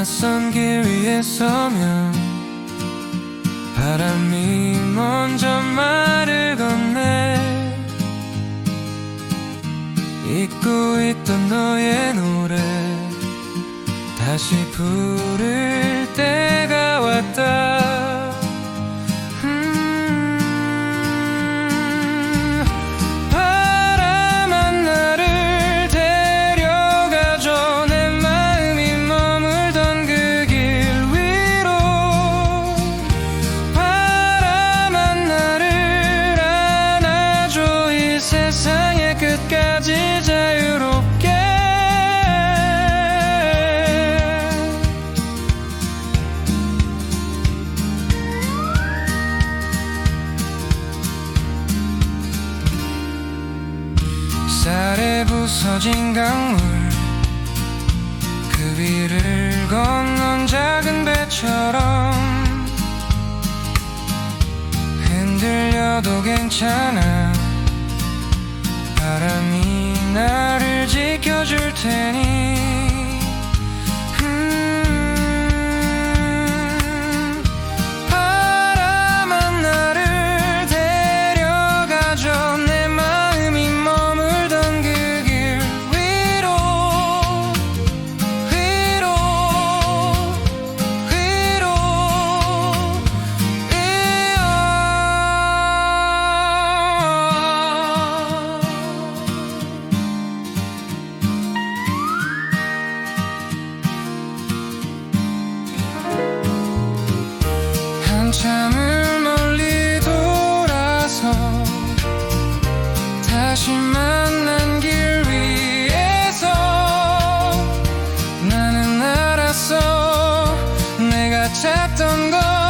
낯선 길 위에 서면 바람이 먼저 말을 건네. 잊고 있던 너의 노래 다시 부를 쌀에 부서진 강물 그 위를 건넌 작은 배처럼 흔들려도 괜찮아. 바람이 나를 지켜줄 테니 have tango